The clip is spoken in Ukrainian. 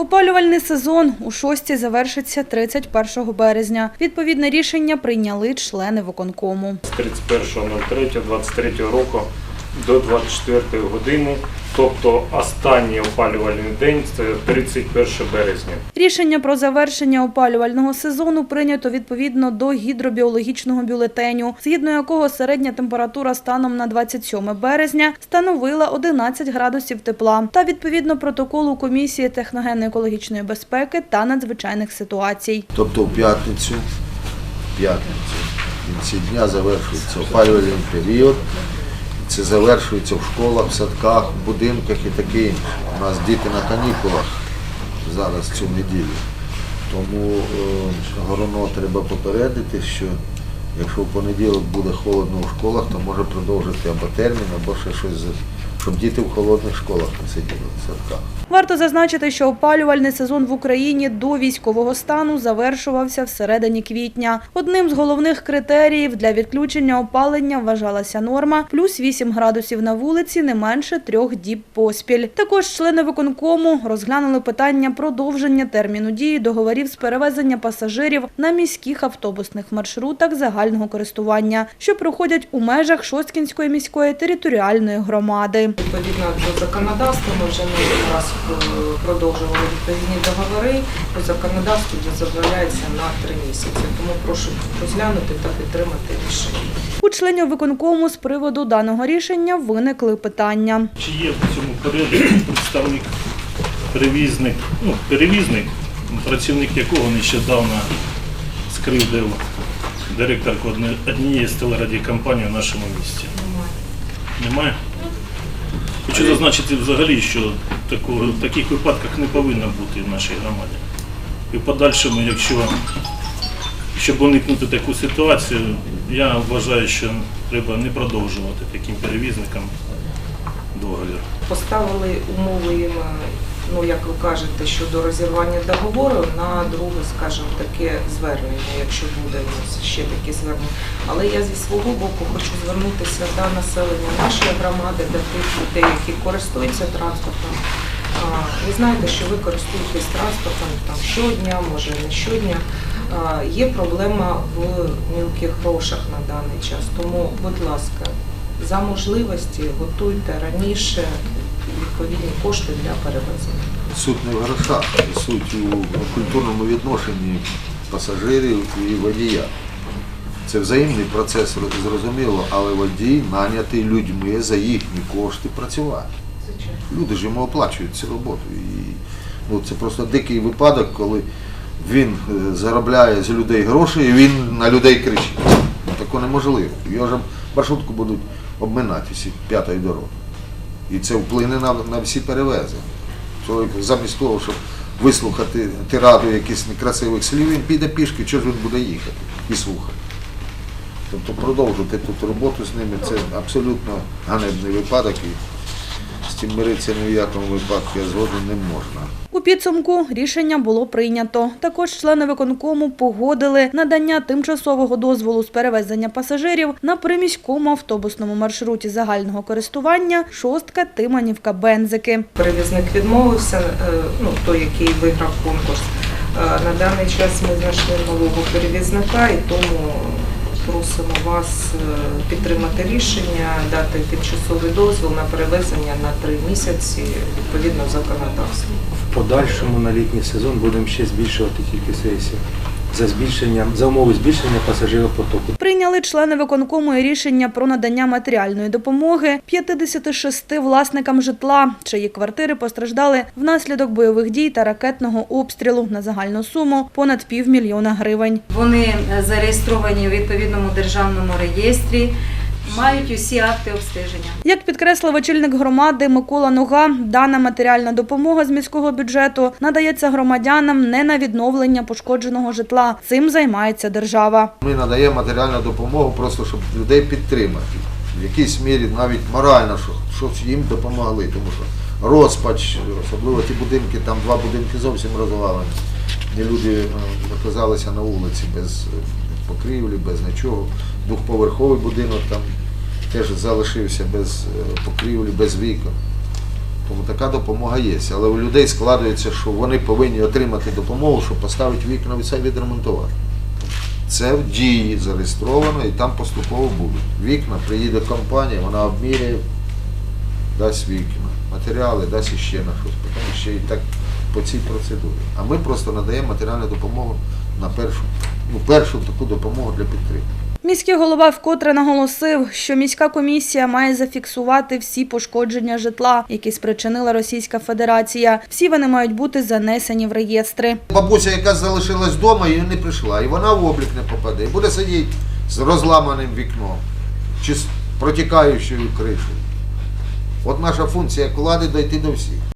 Опалювальний сезон у шості завершиться 31 березня. Відповідне рішення прийняли члени виконкому. з 31.03.23 року до 24 години, тобто останній опалювальний день це 31 березня. Рішення про завершення опалювального сезону прийнято відповідно до гідробіологічного бюлетеню, згідно якого середня температура станом на 27 березня становила 11 градусів тепла, та відповідно протоколу комісії техногенно-екологічної безпеки та надзвичайних ситуацій. Тобто в п'ятницю, в п'ятницю, в кінці дня завершується опалювальний період. Це завершується в школах, в садках, в будинках і таке інше. У нас діти на канікулах зараз цю неділю. Тому е, гороно треба попередити, що якщо в понеділок буде холодно в школах, то може продовжити або термін, або ще щось, щоб діти в холодних школах не сиділи в садках. Варто зазначити, що опалювальний сезон в Україні до військового стану завершувався в середині квітня. Одним з головних критеріїв для відключення опалення вважалася норма плюс 8 градусів на вулиці не менше трьох діб поспіль. Також члени виконкому розглянули питання продовження терміну дії договорів з перевезення пасажирів на міських автобусних маршрутах загального користування, що проходять у межах Шосткінської міської територіальної громади. Відповідно до законодавства ми вже не раз е, продовжували відповідні договори. По законодавству дозволяється на три місяці. Тому прошу розглянути та підтримати рішення. У членів виконкому з приводу даного рішення виникли питання. Чи є в цьому порядку представник перевізник, ну, перевізник, працівник якого нещодавно скривдив директорку однієї з телерадіокомпаній в нашому місті? Немає. Хочу зазначити взагалі, що такого, в таких випадках не повинно бути в нашій громаді. І в подальшому, якщо щоб уникнути таку ситуацію, я вважаю, що треба не продовжувати таким перевізникам договір. Поставили умови їм, ну як ви кажете, щодо розірвання договору на друге, скажімо, таке звернення, якщо буде у нас ще такі звернення. Але я зі свого боку хочу звернутися до населення нашої громади, до тих людей, які користуються транспортом. Ви знаєте, що ви користуєтесь транспортом там щодня, може не щодня. Є проблема в мілких грошах на даний час. Тому, будь ласка, за можливості готуйте раніше відповідні кошти для перевезення. Суть не в грошах, суть у культурному відношенні пасажирів і водія. Це взаємний процес, зрозуміло, але водій нанятий людьми за їхні кошти працювати. Люди ж йому оплачують цю роботу. І ну, це просто дикий випадок, коли він е, заробляє з людей гроші і він на людей кричить. Ну, таке неможливо. Його ж маршрутку будуть обминати всі п'ятої дороги. І це вплине на, на всі перевезення. Чоловік замість того, щоб вислухати тираду якихось некрасивих слів, він піде пішки, чого ж він буде їхати і слухати. Тобто продовжити тут роботу з ними це абсолютно ганебний випадок і з цим миритися ні в якому випадку я згоден не можна. У підсумку рішення було прийнято. Також члени виконкому погодили надання тимчасового дозволу з перевезення пасажирів на приміському автобусному маршруті загального користування шостка Тиманівка Бензики. Перевізник відмовився, е, ну той, який виграв конкурс. Е, На даний час ми знайшли нового перевізника і тому просимо вас е, підтримати рішення, дати тимчасовий дозвіл на перевезення на три місяці відповідно законодавству. В подальшому на літній сезон будемо ще збільшувати тільки сесію за збільшенням за умови збільшення пасажиропотоку. Прийняли члени виконкому і рішення про надання матеріальної допомоги 56 власникам житла, чиї квартири постраждали внаслідок бойових дій та ракетного обстрілу на загальну суму понад півмільйона гривень. Вони е, зареєстровані у відповідному державному реєстрі, мають усі акти обстеження. Як підкреслив очільник громади Микола Нога, дана матеріальна допомога з міського бюджету надається громадянам не на відновлення пошкодженого житла. Цим займається держава. Ми надаємо матеріальну допомогу просто, щоб людей підтримати. В якійсь мірі навіть морально, що, щоб їм допомогли. Тому що розпач, особливо ті будинки, там два будинки зовсім розвалені. І люди е, оказалися на вулиці без покрівлі, без нічого. Двохповерховий будинок там теж залишився без е, покрівлі, без вікон. Тому така допомога є. Але у людей складується, що вони повинні отримати допомогу, щоб поставити вікна і все відремонтувати. Це в дії зареєстровано і там поступово будуть. Вікна, приїде компанія, вона обміряє, дасть вікна, матеріали, дасть іще на щось, потім ще і так по цій процедурі. А ми просто надаємо матеріальну допомогу на першу, ну, першу таку допомогу для підтримки. Міський голова вкотре наголосив, що міська комісія має зафіксувати всі пошкодження житла, які спричинила Російська Федерація. Всі вони мають бути занесені в реєстри. Бабуся, яка залишилась вдома, і не прийшла, і вона в облік не попаде, і буде сидіти з розламаним вікном чи з протікаючою кришею. От наша функція як влади дойти до всіх.